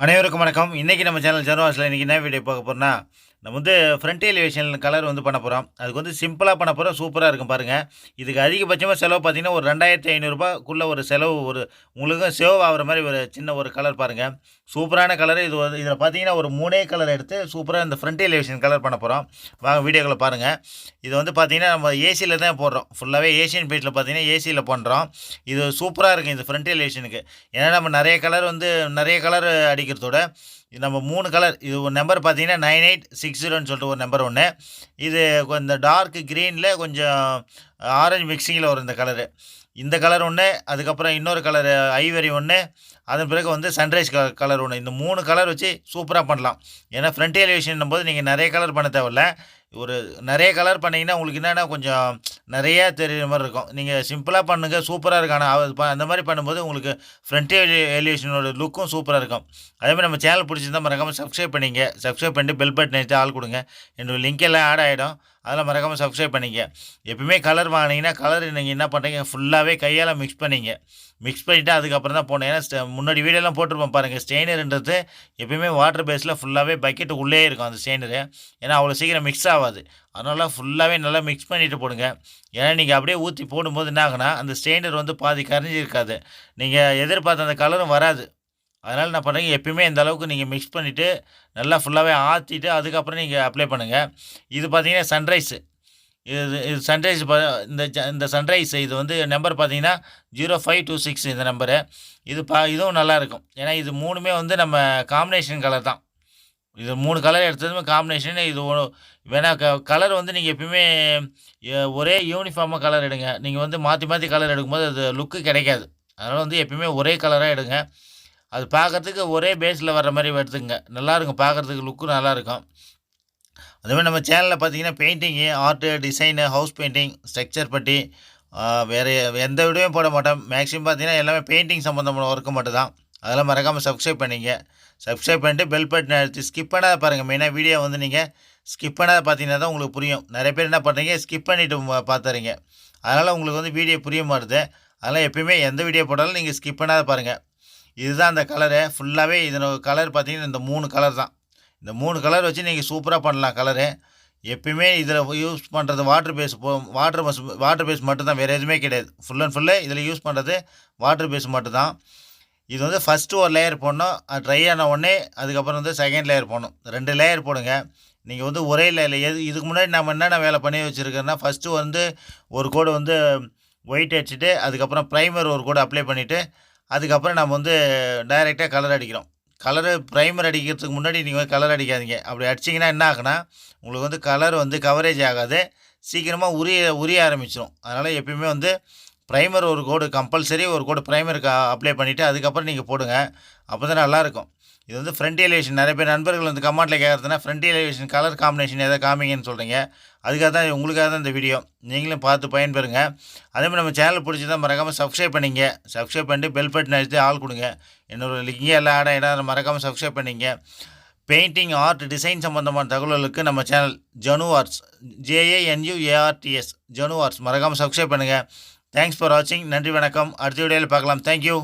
அனைவருக்கும் வணக்கம். இன்றைக்கி நம்ம சேனல் ஜெர்வாஸில் இன்றைக்கி என்ன வீடியோ பார்க்க போகிறோம்னா நம்ம வந்து ஃப்ரண்ட் எலிவேஷன் கலர் வந்து பண்ண போகிறோம் அதுக்கு வந்து சிம்பிளாக பண்ண போகிறோம் சூப்பராக இருக்கும் பாருங்கள் இதுக்கு அதிகபட்சமாக செலவு பார்த்தீங்கன்னா ஒரு ரெண்டாயிரத்தி ஐநூறுரூபாக்குள்ளே ஒரு செலவு ஒரு உங்களுக்கும் சேவ் ஆகிற மாதிரி ஒரு சின்ன ஒரு கலர் பாருங்கள் சூப்பரான கலர் இது வந்து இதில் பார்த்தீங்கன்னா ஒரு மூணே கலர் எடுத்து சூப்பராக இந்த ஃப்ரண்ட் எலிவேஷன் கலர் பண்ண போகிறோம் வாங்க வீடியோக்களை பாருங்கள் இது வந்து பார்த்திங்கன்னா நம்ம ஏசியில் தான் போடுறோம். ஃபுல்லாகவே ஏசியன் பெயிண்டில் பார்த்தீங்கன்னா ஏசியில் பண்ணுறோம் இது சூப்பராக இருக்கும் இந்த ஃப்ரண்ட் எலிவேஷனுக்கு ஏன்னா நம்ம நிறைய கலர் வந்து நிறைய கலர் அடிக்கிறதோட நம்ம மூணு கலர் இது ஒரு நம்பர் பார்த்தீங்கன்னா நைன் எயிட் சிக்ஸ் ஜீரோன்னு சொல்லிட்டு ஒரு நம்பர் ஒன்று இது இந்த டார்க் க்ரீனில் கொஞ்சம் ஆரஞ்சு மிக்சிங்கில் வரும் இந்த கலரு இந்த கலர் ஒன்று அதுக்கப்புறம் இன்னொரு கலர் ஐவரி ஒன்று அதன் பிறகு வந்து சன்ரைஸ் கலர் கலர் ஒன்று இந்த மூணு கலர் வச்சு சூப்பராக பண்ணலாம். ஏன்னா ஃப்ரண்ட் எலிவேஷன் போது நீங்கள் நிறைய கலர் பண்ண தேவையில்ல. ஒரு நிறைய கலர் பண்ணிங்கன்னா உங்களுக்கு என்னென்னா கொஞ்சம் நிறையா தெரியுற மாதிரி இருக்கும். நீங்கள் சிம்பிளாக பண்ணுங்கள் சூப்பராக இருக்கும் ஆனால் அது அந்த மாதிரி பண்ணும்போது உங்களுக்கு ஃப்ரண்ட் எலிவேஷனோட லுக்கும் சூப்பராக இருக்கும். அதேமாதிரி நம்ம சேனல் பிடிச்சிருந்தா மறக்காமல் சப்ஸ்கிரைப் பண்ணிங்க. சப்ஸ்கிரைப் பண்ணிட்டு பெல் பட்டன் எடுத்து ஆள் கொடுங்க. என்னோட லிங்க் எல்லாம் ஆட் ஆகிடும் அதெல்லாம் மறக்காமல் சப்ஸ்கிரைப் பண்ணிங்க எப்பவுமே கலர் வாங்கினீங்கன்னா கலர் நீங்கள் என்ன பண்ணுறீங்க ஃபுல்லாகவே கையால் மிக்ஸ் பண்ணிங்க. மிக்ஸ் பண்ணிவிட்டு அதுக்கப்புறம் தான் போனேன். ஏன்னா முன்னாடி வீடியோலாம் போட்டிருப்போம் பாருங்கள் ஸ்டெயினருன்றது எப்பயுமே வாட்டர் பேஸில் ஃபுல்லாகவே பக்கெட்டு உள்ளே இருக்கும் அந்த ஸ்டெயினரு ஏன்னா அவ்வளோ சீக்கிரம் மிக்ஸ் ஆகாது. அதனால் ஃபுல்லாகவே நல்லா மிக்ஸ் பண்ணிவிட்டு போடுங்க. ஏன்னா நீங்கள் அப்படியே ஊற்றி போடும்போது என்ன ஆகுனா அந்த ஸ்டெயினர் வந்து பாதி கரைஞ்சி இருக்காது நீங்கள் எதிர்பார்த்த அந்த கலரும் வராது. அதனால் என்ன பண்ணுறீங்க எப்பயுமே இந்த அளவுக்கு நீங்கள் மிக்ஸ் பண்ணிவிட்டு நல்லா ஃபுல்லாகவே ஆற்றிட்டு அதுக்கப்புறம் நீங்கள் அப்ளை பண்ணுங்கள் இது பார்த்தீங்கன்னா சன்ரைஸு இது இது சன்ரைஸ் இந்த இந்த சன்ரைஸ் இது வந்து நம்பர் பார்த்தீங்கன்னா ஜீரோ ஃபைவ் டூ சிக்ஸ் இந்த நம்பரு இது பா இதுவும் நல்லாயிருக்கும் ஏன்னா இது மூணுமே வந்து நம்ம காம்பினேஷன் கலர் தான். இது மூணு கலர் எடுத்ததுமே காம்பினேஷன் இது வேணா க கலர் வந்து நீங்கள் எப்பயுமே ஒரே யூனிஃபார்மாக கலர் எடுங்க. நீங்கள் வந்து மாற்றி மாற்றி கலர் எடுக்கும்போது அது லுக்கு கிடைக்காது. அதனால் வந்து எப்பயுமே ஒரே கலராக எடுங்க. அது பார்க்கறதுக்கு ஒரே பேஸில் வர்ற மாதிரி எடுத்துங்க நல்லா இருக்கும். பார்க்கறதுக்கு லுக்கும் நல்லாயிருக்கும் அதுமாதிரி நம்ம சேனலில் பார்த்தீங்கன்னா painting art design house painting structure putty வேறு எந்த வீடியோவும் போட மாட்டோம். மேக்ஸிமம் பார்த்தீங்கன்னா எல்லாமே பெயிண்டிங் சம்மந்தமான ஒர்க்கு மட்டும் தான் அதெல்லாம் மறக்காமல் சப்ஸ்கிரைப் பண்ணிங்க. சப்ஸ்கிரைப் பண்ணிட்டு பெல் பட்டன் அழுத்தி ஸ்கிப் பண்ணாத பாருங்கள் மெயினாக வீடியோ வந்து நீங்கள் ஸ்கிப் பண்ணாத பார்த்தீங்கன்னா தான் உங்களுக்கு புரியும். நிறைய பேர் என்ன பண்ணுறீங்க ஸ்கிப் பண்ணிவிட்டு பார்த்துறீங்க அதனால் உங்களுக்கு வந்து வீடியோ புரிய மாட்டுது. அதனால் எப்பயுமே எந்த வீடியோ போட்டாலும் நீங்கள் ஸ்கிப் பண்ணாத பாருங்கள் இதுதான் அந்த கலரு ஃபுல்லாகவே இதனோட கலர் பார்த்திங்கன்னா இந்த மூணு கலர் தான். இந்த மூணு கலர் வச்சு நீங்கள் சூப்பராக பண்ணலாம் கலரு எப்பயுமே இதில் யூஸ் பண்ணுறது வாட்டர் பேஸ் போ வாட்டர் பஸ் வாட்டர் பேஸ் மட்டும்தான் வேறு எதுவுமே கிடையாது. ஃபுல் அண்ட் ஃபுல்லு இதில் யூஸ் பண்ணுறது வாட்டர் பேஸ் மட்டும்தான். இது வந்து ஃபஸ்ட்டு ஒரு லேயர் போடணும் அது ட்ரை ஆன உடனே அதுக்கப்புறம் வந்து செகண்ட் லேயர் போடணும். ரெண்டு லேயர் போடுங்க. நீங்கள் வந்து ஒரே லேயர் எது இதுக்கு முன்னாடி நம்ம என்னென்ன வேலை பண்ணி வச்சுருக்கோன்னா ஃபஸ்ட்டு வந்து ஒரு கோடு வந்து ஒயிட் அடிச்சுட்டு அதுக்கப்புறம் ப்ரைமர் ஒரு கோடு அப்ளை பண்ணிவிட்டு அதுக்கப்புறம் நம்ம வந்து டைரெக்டாக கலர் அடிக்கிறோம். கலரு ப்ரைமர் அடிக்கிறதுக்கு முன்னாடி நீங்கள் கலர் அடிக்காதீங்க. அப்படி அடிச்சிங்கன்னா என்ன ஆகுனா உங்களுக்கு வந்து கலர் வந்து கவரேஜ் ஆகாது. சீக்கிரமாக உரிய உரிய ஆரம்பிச்சிடும் அதனால் எப்பயுமே வந்து ப்ரைமர் ஒரு கோடு கம்பல்சரி ஒரு கோடு ப்ரைமருக்கு அப்ளை பண்ணிவிட்டு அதுக்கப்புறம் நீங்கள் போடுங்க. அப்போ தான் நல்லாயிருக்கும் இது வந்து ஃப்ரண்ட் எலிவேஷன் நிறைய பேர் நண்பர்கள் வந்து கமெண்ட்டில் கேட்குறதுனா ஃப்ரண்ட் எலிவேஷன் கலர் காம்பினேஷன் எதாவது காமிங்கன்னு சொல்கிறீங்க அதுக்காக தான் உங்களுக்காக தான் இந்த வீடியோ நீங்களும் பார்த்து பயன்பெறுங்க. அதே மாதிரி நம்ம சேனல் பிடிச்சதா மறக்காமல் சப்ஸ்கிரைப் பண்ணிங்க. சப்ஸ்கிரைப் பண்ணிட்டு பெல் பட்டன் அடித்து ஆள் கொடுங்க. என்னோட லிங்கே எல்லாம் ஆட் இடம் மறக்காமல் சப்ஸ்கிரைப் பண்ணிங்க. பெயிண்டிங் ஆர்ட் டிசைன் சம்மந்தமான தகவல்களுக்கு நம்ம சேனல் ஜனு ஆர்ட்ஸ் ஜேஏஎன்யூஏஆர்டிஎஸ் ஜனு ஆர்ட்ஸ் மறக்காமல் சப்ஸ்கிரைப் பண்ணுங்கள் தேங்க்ஸ் ஃபார் வாட்சிங் நன்றி வணக்கம். அடுத்த வீடியோவில் பார்க்கலாம். தேங்க்யூ